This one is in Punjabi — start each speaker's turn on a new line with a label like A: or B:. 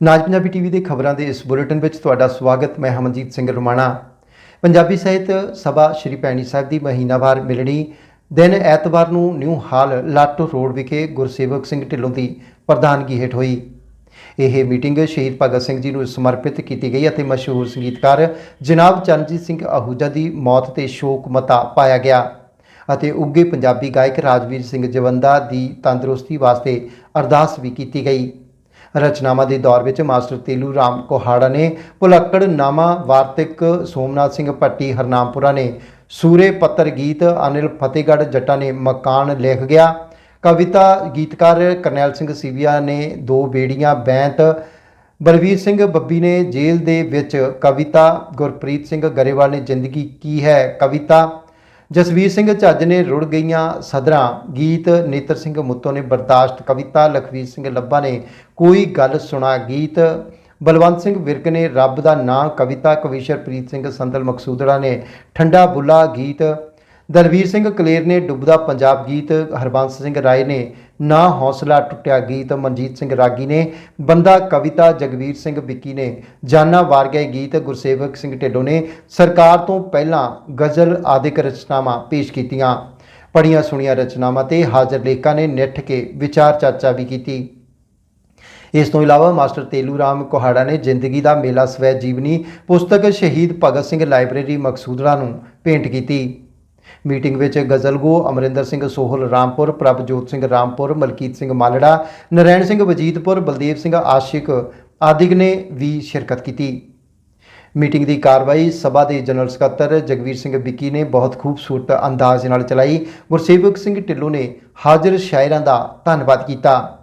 A: ਨਾਜ ਪੰਜਾਬੀ ਟੀਵੀ ਦੇ ਖਬਰਾਂ ਦੇ ਇਸ ਬੁਲੇਟਿਨ ਵਿੱਚ ਤੁਹਾਡਾ ਸਵਾਗਤ, ਮੈਂ ਹਮਨਜੀਤ ਸਿੰਘ ਰਮਾਣਾ। ਪੰਜਾਬੀ ਸਾਹਿਤ ਸਭਾ ਸ਼੍ਰੀ ਭੈਣੀ ਸਾਹਿਬ ਦੀ ਮਹੀਨਾਵਾਰ ਮਿਲਣੀ ਦਿਨ ਐਤਵਾਰ ਨੂੰ ਨਿਊ ਹਾਲ ਲਾਟੋ ਰੋਡ ਵਿਖੇ ਗੁਰਸੇਵਕ ਸਿੰਘ ਢਿੱਲੋਂ ਦੀ ਪ੍ਰਧਾਨਗੀ ਹੇਠ ਹੋਈ। ਇਹ ਮੀਟਿੰਗ ਸ਼ਹੀਦ ਭਗਤ ਸਿੰਘ ਜੀ ਨੂੰ ਸਮਰਪਿਤ ਕੀਤੀ ਗਈ ਅਤੇ ਮਸ਼ਹੂਰ ਸੰਗੀਤਕਾਰ ਜਨਾਬ ਚਰਨਜੀਤ ਸਿੰਘ ਆਹੂਜਾ ਦੀ ਮੌਤ ਤੇ ਸ਼ੋਕ ਮਤਾ ਪਾਇਆ ਗਿਆ ਅਤੇ ਉੱਗੇ ਪੰਜਾਬੀ ਗਾਇਕ ਰਾਜਵੀਰ ਸਿੰਘ ਜਵੰਦਾ ਦੀ ਤੰਦਰੁਸਤੀ ਵਾਸਤੇ ਅਰਦਾਸ ਵੀ ਕੀਤੀ ਗਈ। ਰਚਨਾਵਾਂ ਦੇ ਦੌਰ ਵਿੱਚ ਮਾਸਟਰ ਤੇਲੂ ਰਾਮ ਕੋਹਾੜਾ ਨੇ ਭੁਲੱਕੜ ਨਾਮਾ ਵਾਰਤਕ ਸੋਮਨਾਥ ਸਿੰਘ ਭੱਟੀ, ਹਰਨਾਮਪੁਰਾ ਨੇ ਸੂਰੇ ਪੱਤਰ ਗੀਤ, ਅਨਿਲ ਫਤਿਹਗੜ੍ਹ ਜੱਟਾ ਨੇ ਮਕਾਨ ਲਿਖ ਗਿਆ। ਕਵਿਤਾ ਗੀਤਕਾਰ ਕਰਨੈਲ ਸਿੰਘ ਸੀਵੀਆ ਨੇ ਦੋ ਬੇੜੀਆਂ ਬੈਂਤ। ਬਲਵੀਰ ਸਿੰਘ ਬੱਬੀ ਨੇ ਜੇਲ੍ਹ ਦੇ ਵਿੱਚ ਕਵਿਤਾ। ਗੁਰਪ੍ਰੀਤ ਸਿੰਘ ਗਰੇਵਾਲ ਨੇ ਜ਼ਿੰਦਗੀ ਕੀ ਹੈ ਕਵਿਤਾ। ਜਸਵੀਰ ਸਿੰਘ ਝੱਜ ਨੇ ਰੁੜ ਗਈਆਂ ਸਦਰਾਂ, ਗੀਤ ਨੇਤਰ ਸਿੰਘ ਮੁੱਤੋ ਨੇ ਬਰਦਾਸ਼ਤ, ਕਵਿਤਾ ਲਖਵੀਰ ਸਿੰਘ ਲੱਭਾ ਨੇ ਕੋਈ ਗੱਲ ਸੁਣਾ ਗੀਤ। ਬਲਵੰਤ ਸਿੰਘ ਵਿਰਕ ਨੇ ਰੱਬ ਦਾ ਨਾਂ ਕਵਿਤਾ ਕਵੀਸ਼ਰਪ੍ਰੀਤ ਸਿੰਘ ਸੰਦਲ ਮਕਸੂਦੜਾ ਨੇ ਠੰਡਾ ਬੁੱਲਾ ਗੀਤ। ਦਲਵੀਰ ਸਿੰਘ ਕਲੇਰ ਨੇ ਡੁੱਬਦਾ ਪੰਜਾਬ ਗੀਤ। ਹਰਬੰਸ ਸਿੰਘ ਰਾਏ ਨੇ ਨਾ ਹੌਸਲਾ ਟੁੱਟਿਆ ਗੀਤ ਮਨਜੀਤ ਸਿੰਘ ਰਾਗੀ ਨੇ, ਬੰਦਾ ਕਵਿਤਾ ਜਗਵੀਰ ਸਿੰਘ ਵਿੱਕੀ ਨੇ, ਜਾਨਾ ਵਾਰ ਗਏ ਗੀਤ ਗੁਰਸੇਵਕ ਸਿੰਘ ਢਿੱਲੋਂ ਨੇ, ਸਰਕਾਰ ਤੋਂ ਪਹਿਲਾਂ ਗਜ਼ਲ ਆਦਿਕ ਰਚਨਾਵਾਂ ਪੇਸ਼ ਕੀਤੀਆਂ। ਪੜੀਆਂ ਸੁਣੀਆਂ ਰਚਨਾਵਾਂ ਤੇ ਹਾਜ਼ਰ ਲੇਖਕਾਂ ਨੇ ਨਿੱਠ ਕੇ ਵਿਚਾਰ ਚਰਚਾ ਵੀ ਕੀਤੀ। ਇਸ ਤੋਂ ਇਲਾਵਾ ਮਾਸਟਰ ਤੇਲੂ ਰਾਮ ਕੋਹਾੜਾ ਨੇ ਜ਼ਿੰਦਗੀ ਦਾ ਮੇਲਾ ਸਵੈ ਜੀਵਨੀ ਪੁਸਤਕ ਸ਼ਹੀਦ ਭਗਤ ਸਿੰਘ ਲਾਇਬ੍ਰੇਰੀ ਮਕਸੂਦੜਾ ਨੂੰ ਭੇਂਟ ਕੀਤੀ। ਮੀਟਿੰਗ ਵਿੱਚ ਗਜ਼ਲਗੋ ਅਮਰਿੰਦਰ ਸਿੰਘ ਸੋਹਲ, ਰਾਮਪੁਰ, ਪ੍ਰਭਜੋਤ ਸਿੰਘ ਰਾਮਪੁਰ, ਮਲਕੀਤ ਸਿੰਘ ਮਾਲੜਾ, ਨਰੈਣ ਸਿੰਘ ਵਜੀਦਪੁਰ, ਬਲਦੇਵ ਸਿੰਘ ਆਸ਼ਿਕ ਆਦਿਕ ਨੇ ਵੀ ਸ਼ਿਰਕਤ ਕੀਤੀ। ਮੀਟਿੰਗ ਦੀ ਕਾਰਵਾਈ ਸਭਾ ਦੇ ਜਨਰਲ ਸਕੱਤਰ ਜਗਵੀਰ ਸਿੰਘ ਵਿੱਕੀ ਨੇ ਬਹੁਤ ਖੂਬਸੂਰਤ ਅੰਦਾਜ਼ ਨਾਲ ਚਲਾਈ। ਗੁਰਸੇਵਕ ਸਿੰਘ ਢਿੱਲੋਂ ਨੇ ਹਾਜ਼ਰ ਸ਼ਾਇਰਾਂ ਦਾ ਧੰਨਵਾਦ ਕੀਤਾ।